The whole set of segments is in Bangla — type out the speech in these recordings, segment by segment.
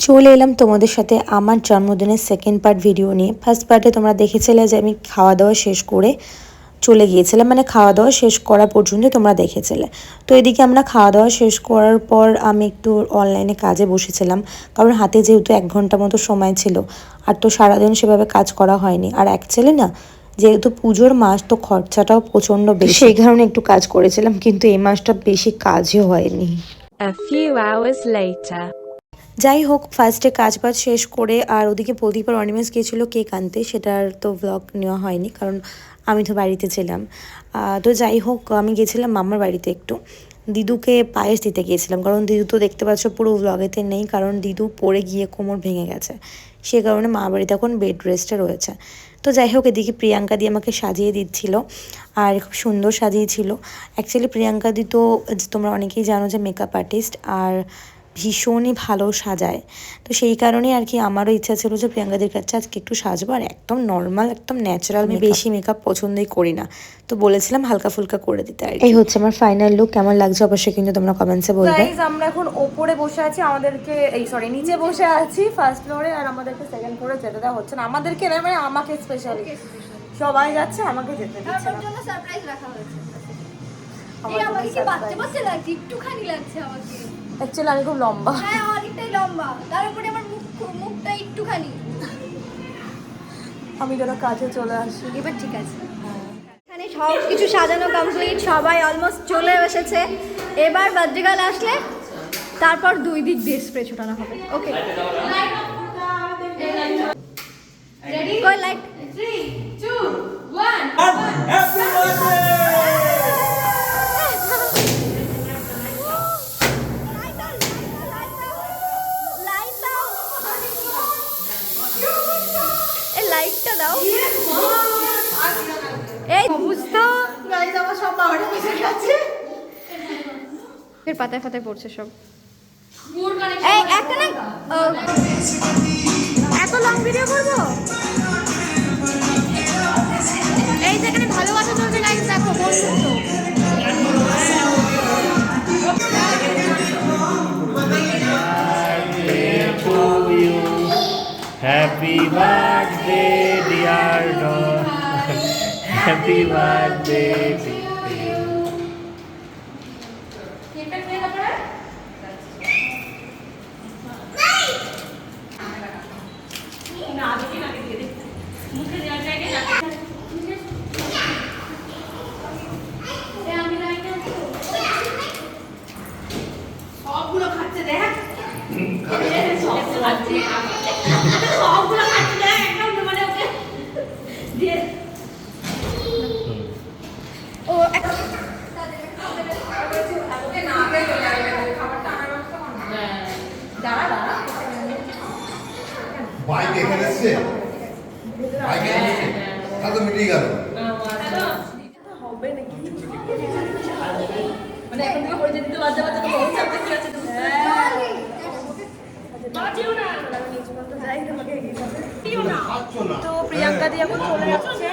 চলে এলাম তোমাদের সাথে আমার জন্মদিনের সেকেন্ড পার্ট ভিডিও নিয়ে। ফার্স্ট পার্টে তোমরা দেখেছিলে যে আমি খাওয়া দাওয়া শেষ করে চলে গিয়েছিলাম মানে খাওয়া দাওয়া শেষ করা পর্যন্ত তোমরা দেখেছিলে। তো এদিকে আমরা খাওয়া দাওয়া শেষ করার পর আমি একটু অনলাইনে কাজে বসেছিলাম। কারণ হাতে যেহেতু এক ঘণ্টা মতো সময় ছিল আর তো সারাদিন সেভাবে কাজ করা হয়নি। আর অ্যাকচুয়ালি না যেহেতু পুজোর মাস তো খরচাটাও প্রচণ্ড বেশি। সেই কারণে একটু কাজ করেছিলাম কিন্তু এই মাসটা বেশি কাজই হয়নি। A few hours later. যাই হোক ফার্স্টে কাজ বাজ শেষ করে আর ওদিকে প্রদীপ আর অনিমেষ গিয়েছিল কেক আনতে, সেটার তো ব্লগ নেওয়া হয়নি, কারণ আমি তো বাড়িতে ছিলাম। তো যাই হোক, আমি গেছিলাম মামার বাড়িতে একটু। দিদুকে পায়েস দিতে গিয়েছিলাম, কারণ দিদু তো দেখতে পাচ্ছ পুরো ব্লগেতে নেই, কারণ দিদু পড়ে গিয়ে কোমর ভেঙে গেছে। সে কারণে মা বাড়িতে এখন বেড রেস্টে রয়েছে। তো যাই হোক, এদিকে প্রিয়াঙ্কা দি আমাকে সাজিয়ে দিচ্ছিল, আর খুব সুন্দর সাজিয়েছিল। অ্যাকচুয়ালি প্রিয়াঙ্কা দি তো, তোমরা অনেকেই জানো যে মেকআপ আর্টিস্ট আর ভীষণই ভালো সাজায়। তো সেই কারণেই আর কি আমারও ইচ্ছা ছিল যে প্রিয়াঙ্কাদের কাছে আজকে একটু সাজবো। আর একদম নর্মাল একদম ন্যাচারাল আমি বেশি মেকআপ পছন্দই করি না। তো বলেছিলাম হালকা ফুলকা করে দিতে আর এই হচ্ছে আমার ফাইনাল লুক কেমন লাগছে অবশ্যই কিন্তু তোমরা কমেন্টসে বলবে। আমরা এখন ওপরে বসে আছি আমাদেরকে এই সরি নিচে বসে আছি ফার্স্ট ফ্লোরে আর আমাদেরকে সেকেন্ড ফ্লোরে যেতে দেওয়া হচ্ছে না। আমাদেরকে না মানে আমাকে স্পেশালি সবাই যাচ্ছে আমাকে যেতে দিচ্ছে আমার না জন্য সারপ্রাইজ রাখা হয়েছে। আমার আমাকে কি বাচ্চা বাচ্চা লাগছে? একটুখানি লাগছে আমাকে। অ্যাকচুয়ালি আমি খুব লম্বা। হ্যাঁ অনেকটাই লম্বা। তার উপরে আমার মুখ মুখটা একটুখানি। আমি যেন কাছে চলে আসি। এবার ঠিক আছে। এখানে সব কিছু সাজানো কমপ্লিট সবাই অলমোস্ট চলে এসেছে। এবার বাদ্রিকাল আসলে তারপর দুই দিক দিয়ে স্প্রে ছোটানো হবে। ওকে লাইট এই সব বসে গেছে। পাতায় পাতায় পড়ছে সব। এই একটা না ও, এত লং ভিডিও করব? এই যেখানে ভালোবাসা চলছে গাইজ দেখো বন্ধুত্ব. Happy birthday, dear Dawn. Happy birthday to bike এখানে এসছে? বাইক এখানে এসছে? তাহলে মিটিয়ে গেল। মানে এখন থেকে পড়ে যেতে বাচ্চা বাচ্চা তো বহুত কি আছে তুমি পাচ্ছ না। তো প্রিয়াঙ্কা দি এখন চলে যাচ্ছে।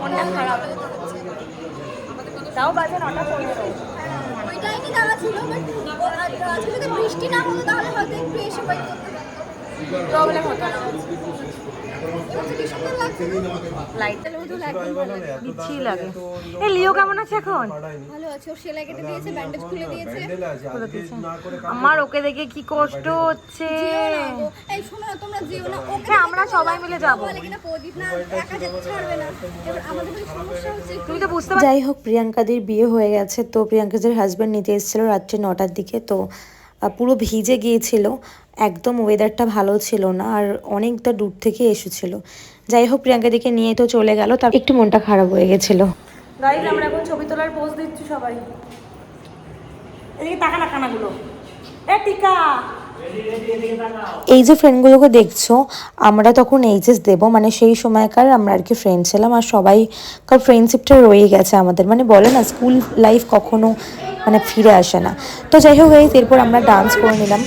মনটা খারাপ তাও বাজে নটা পনেরো। ওই টাইমে দেওয়া ছিল? বাট আজকে যদি বৃষ্টি না হতো তাহলে হয়তো একটু এসে করতে পারতাম প্রবলেম হতো না। লিও কেমন আছে এখন? ভালো আছে ওর সেলাই কেটে দিয়েছে ব্যান্ডেজ খুলে দিয়েছে। আমার ওকে দেখে কি কষ্ট হচ্ছে। যেও না গো। এই শোনো না তোমরা যেও না। ওকে হ্যাঁ, আমরা সবাই মিলে যাব। বলে কিনা প্রদীপ না? একা যেতে ছাড়বে না। এবার আমাদের যদি সমস্যা হচ্ছে তুমি তো বুঝতে যাই হোক প্রিয়াঙ্কাদের বিয়ে হয়ে গেছে তো প্রিয়াঙ্কাদের হাজব্যান্ড নিতে এসেছিল রাত্রি নটার দিকে তো পুরো ভিজে গিয়েছিল। একদম ওয়েদারটা ভালো ছিল না আর অনেকটা দূর থেকে এসেছিল। যাই হোক, প্রিয়াঙ্কা দিকে নিয়ে তো চলে গেল, তার একটু মনটা খারাপ হয়ে গেছিল। গাইজ আমরা এখন ছবি তোলার পোজ দিচ্ছি সবাই। কানাগুলো। এ টিকা! এই যে ফ্রেন্ডগুলোকে দেখছ, আমরা তখন এইচএস দেব মানে সেই সময়কার আমরা আর কি ফ্রেন্ড ছিলাম আর সবাইকার ফ্রেন্ডশিপটা রয়ে গেছে আমাদের। মানে বলে না স্কুল লাইফ কখনো মানে ফিরে আসে না। তো যাই হোক এরপর আমরা ডান্স করে নিলাম।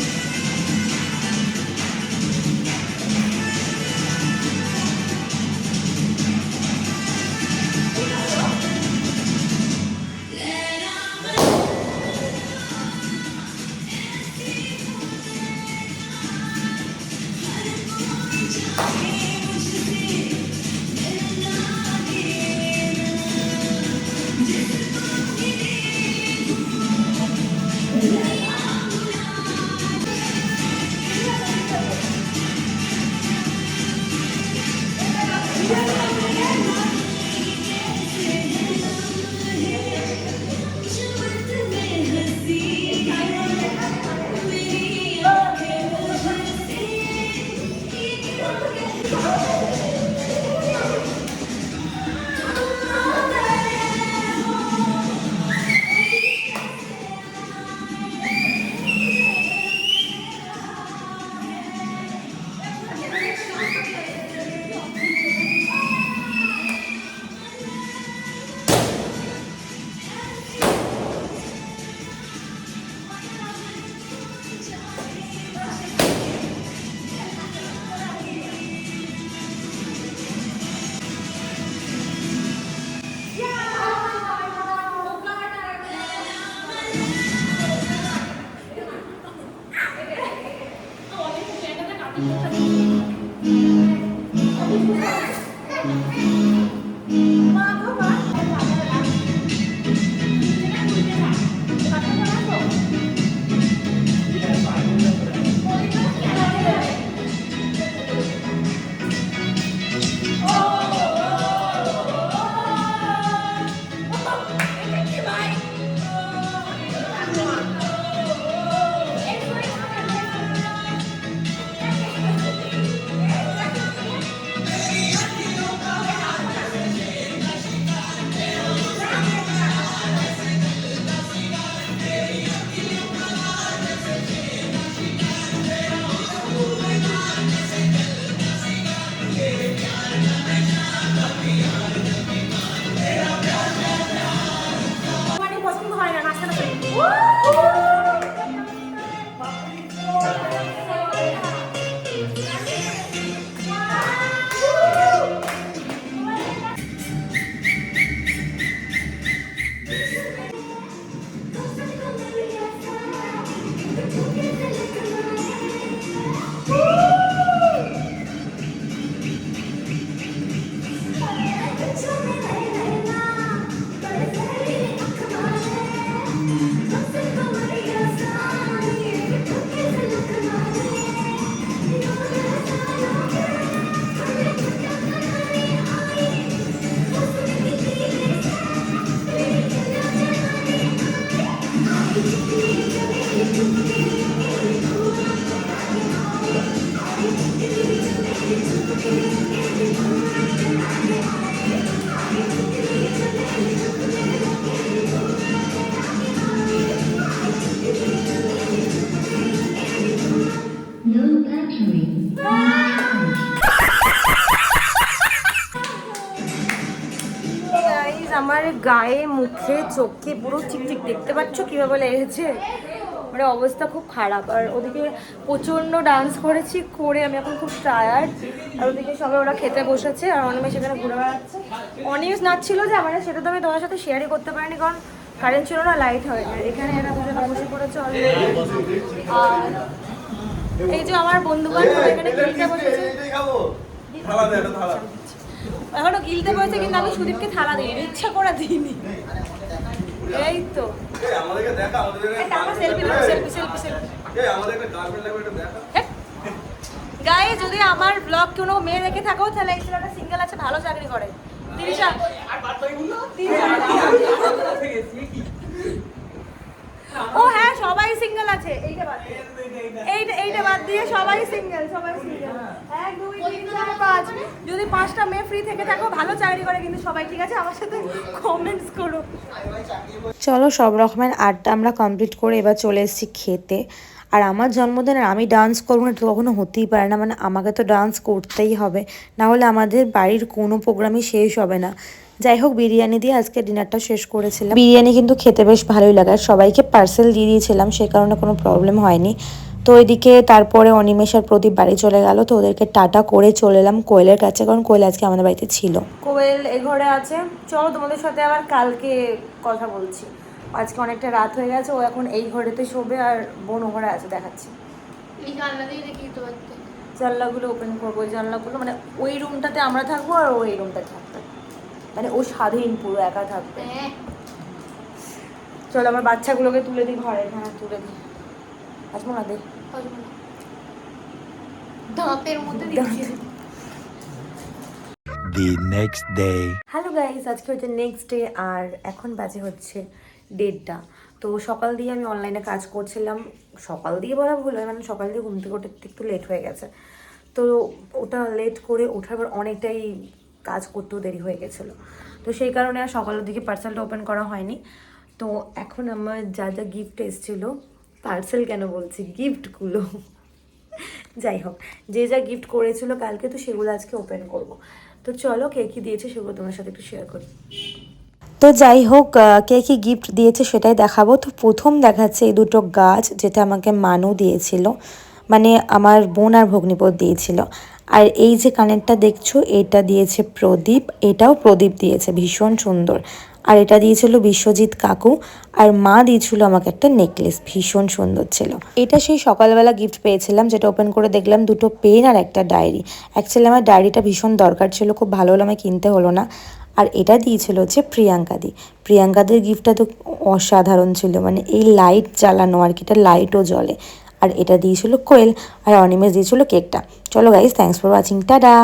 আমার গায়ে মুখে চোখে পুরো চিকচিক দেখতে পাচ্ছ? কীভাবে লেগেছে? মানে অবস্থা খুব খারাপ। আর ওদিকে প্রচণ্ড ডান্স করেছি করে আমি এখন খুব টায়ার্ড আর ওদিকে সবাই ওরা খেতে বসেছে আর অনিমেষ সেখানে ঘুরে বেড়াচ্ছে। অনিমেষ নাচছিল যে মানে সেটা তো আমি তোমার সাথে শেয়ারই করতে পারিনি কারণ কারেন্ট ছিল না লাইট হয় না এখানে এরা দুজনে বসে পড়েছে। আর এই যে আমার বন্ধু বান্ধব এখানে খেলতে বসেছে। এখনও গিলতে বসেছে কিন্তু আমি সুদীপকে থালা দিইনি ইচ্ছা করে দিইনি। এই তো সেলফি সেলফি সেলফি সেলফি গায়ে যদি আমার ব্লগ কোনো মেয়ে দেখে থাকো তাহলে এই ছেলেটা সিঙ্গেল আছে ভালো চাকরি করে। তিরিশা ও হ্যাঁ সবাই সিঙ্গেল আছে। এইটা বাদ এইটা এইটা বাদ দিয়ে সবাই সিঙ্গেল সবাই সিঙ্গেল এক দুই তিন চার পাঁচ। যদি পাঁচটা মেয়ে ফ্রি থেকে থাকো ভালো চাকরি করে কিন্তু সবাই ঠিক আছে? আমার সাথে কমেন্টস করো। চলো সব রকমের আড্ডা আমরা কমপ্লিট করে এবার চলে এসেছি খেতে। আর আমার জন্মদিনে আমি ডান্স করব না তো কখনো হতেই পারে না। মানে আমাকে তো ডান্স করতেই হবে। না হলে আমাদের বাড়ির কোনো প্রোগ্রামই শেষ হবে না। যাই হোক বিরিয়ানি দিয়ে আজকে ডিনারটা শেষ করেছিলাম। বিরিয়ানি কিন্তু খেতে বেশ ভালোই লাগে। আর সবাইকে পার্সেল দিয়ে দিয়েছিলাম সে কারণে কোনো প্রবলেম হয়নি। তো ওইদিকে তারপরে অনিমেষ আর প্রদীপ বাড়ি চলে গেল তো ওদেরকে টাটা করে চলে এলাম কোয়েলের কাছে কারণ কোয়েল আজকে আমাদের বাড়িতে ছিল। কোয়েল এ ঘরে আছে। চলো তোমাদের সাথে আবার কালকে কথা বলছি। আজকে অনেকটা রাত হয়ে গেছে ও এখন এই ঘরেতে শোবে আর বোন ও ঘরে আছে দেখাচ্ছি। জানলাগুলো ওপেন করব ওই জানলাগুলো মানে ওই রুমটাতে আমরা থাকব আর ওই রুমটা থাকবে। মানে ও স্বাধীন পুরো একা থাকবে। চলো আমার বাচ্চাগুলোকে তুলে দিই ঘরে হ্যাঁ তুলে দিই। না দে। দাঁতের মধ্যে দিচ্ছি। The next day. Hello guys আজকে হচ্ছে নেক্সট ডে আর এখন বাজে হচ্ছে দেড়টা। তো সকাল দিয়ে আমি অনলাইনে কাজ করছিলাম। সকাল দিয়ে বলা ভুল হয় মানে সকাল দিয়ে ঘুম থেকে উঠতে একটু লেট হয়ে গেছে। তো ওটা লেট করে ওঠার পর অনেকটাই কাজ করতেও দেরি হয়ে গেছিল। তো সেই কারণে আর সকালের দিকে পার্সেলটা ওপেন করা হয়নি। তো এখন আমার যা যা গিফট এসেছিল পার্সেল কেন বলছি? গিফটগুলো। যাই হোক, যে যা গিফট করেছিল কালকে, তো সেগুলো আজকে ওপেন করব। তো চলো, কে কী দিয়েছে সেগুলো তোমার সাথে একটু শেয়ার করি। তো যাই হোক কে কি গিফট দিয়েছে সেটাই দেখাবো। তো প্রথম দেখাচ্ছে এই দুটো গাছ যেটা আমাকে মানু দিয়েছিল। মানে আমার বোন আর ভগ্নিপদ দিয়েছিল। আর এই যে কানেরটা দেখছ, এটা দিয়েছে প্রদীপ। এটাও প্রদীপ দিয়েছে, ভীষণ সুন্দর। আর এটা দিয়েছিল বিশ্বজিৎ কাকু, আর মা দিয়েছিল আমাকে একটা নেকলেস ভীষণ সুন্দর ছিল। এটা সেই সকালবেলা গিফট পেয়েছিলাম, যেটা ওপেন করে দেখলাম দুটো পেন আর একটা ডায়েরি অ্যাকচুয়ালি আমার ডায়েরিটা ভীষণ দরকার ছিল, খুব ভালো হলো, আমায় কিনতে হলো না। আর এটা দিয়েছিল হচ্ছে প্রিয়াঙ্কাদি প্রিয়াঙ্কাদের গিফটটা তো অসাধারণ ছিল মানে এই লাইট জ্বালানো আর কি, এটা লাইটও জ্বলে। আর এটা দিয়েছিল কোয়েল, আর অনিমেষ দিয়েছিল কেকটা চলো guys thanks for watching tata!